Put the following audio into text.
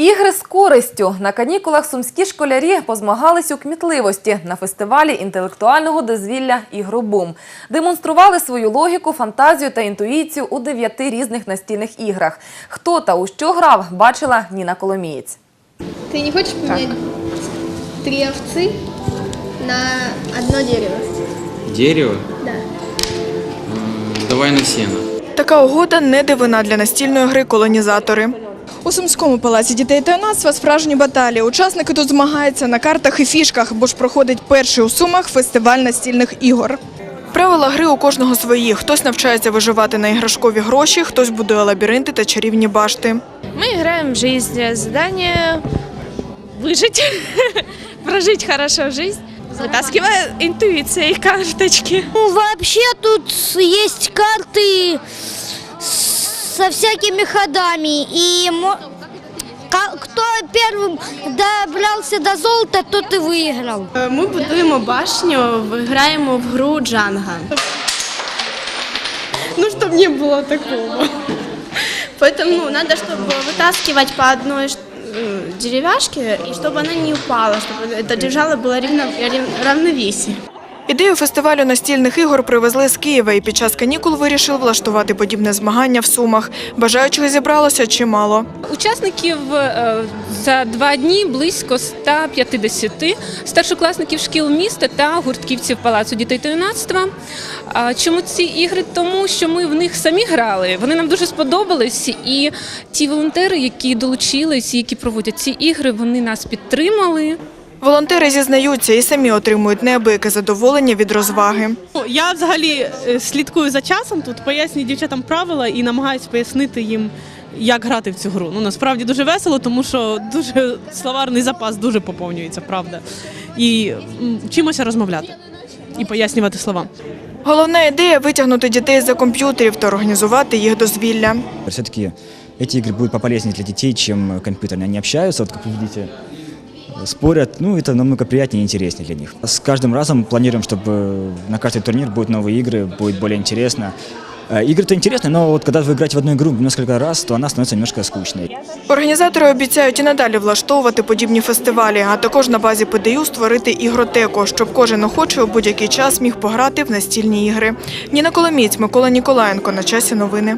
Ігри з користю на канікулах сумські школярі позмагались у кмітливості на фестивалі інтелектуального дозвілля «Ігробум». Демонстрували свою логіку, фантазію та інтуїцію у дев'яти різних настільних іграх. Хто та у що грав, бачила Ніна Коломієць. Ты не хочешь поменять три овцы на одно дерево? Дерево? Да. Давай на сено. Така угода не дивина для настільної гри колонізатори. У Сумському палаці дітей та юнацтва справжні баталії. Учасники тут змагаються на картах і фішках, бо ж проходить перший у Сумах фестиваль настільних ігор. Правила гри у кожного свої. Хтось навчається виживати на іграшкові гроші, хтось будує лабіринти та чарівні башти. Мы играем в жизнь. Задание выжить, прожить хорошо жизнь, вытаскивая интуицией карточки. Ну, вообще тут есть карты Со всякими ходами. И кто первым добрался до золота, тот и выиграл. Ми будуємо башню, граємо в гру Джанга. Ну, чтобы не было такого. Поэтому ну, надо, чтобы вытаскивать по одной э, деревяшке, и чтобы она не упала, чтобы это держало было равно, равновесие. Ідею фестивалю настільних ігор привезли з Києва і під час канікул вирішили влаштувати подібне змагання в Сумах. Бажаючих зібралося чимало. Учасників е, за два дні близько 150 старшокласників шкіл міста та гуртківців Палацу дітей та юнацтва. Чому ці ігри? Тому що ми в них самі грали. Вони нам дуже сподобались, і ті волонтери, які долучились, які проводять ці ігри, вони нас підтримали. Волонтери зізнаються і самі отримують неабияке задоволення від розваги. Ну, Я взагалі е, слідкую за часом тут, пояснюю дівчатам правила і намагаюся пояснити їм, як грати в цю гру. Ну насправді дуже весело, тому що дуже словарний запас дуже поповнюється, правда. І м, вчимося розмовляти і пояснювати слова. Головна ідея витягнути дітей за комп'ютерів та організувати їх дозвілля. Все-таки эти игры будут пополезнее для детей, чем компьютерные. Они общаются, вот как вы видите, спорят. Ну, это намного приятнее и интереснее для них. С каждым разом планируем, чтобы на каждый турнир будут новые игры, будет более интересно. Э, Игры-то интересные, но вот когда вы играете в одну игру несколько раз, то она становится немножко скучной. Організатори обіцяють і надалі влаштовувати подібні фестивалі, а також на базі ПДЮ створити ігротеку, щоб кожен охочий у будь-який час міг пограти в настільні ігри. Ніна Коломієць, Микола Ніколаєнко. На часі новини.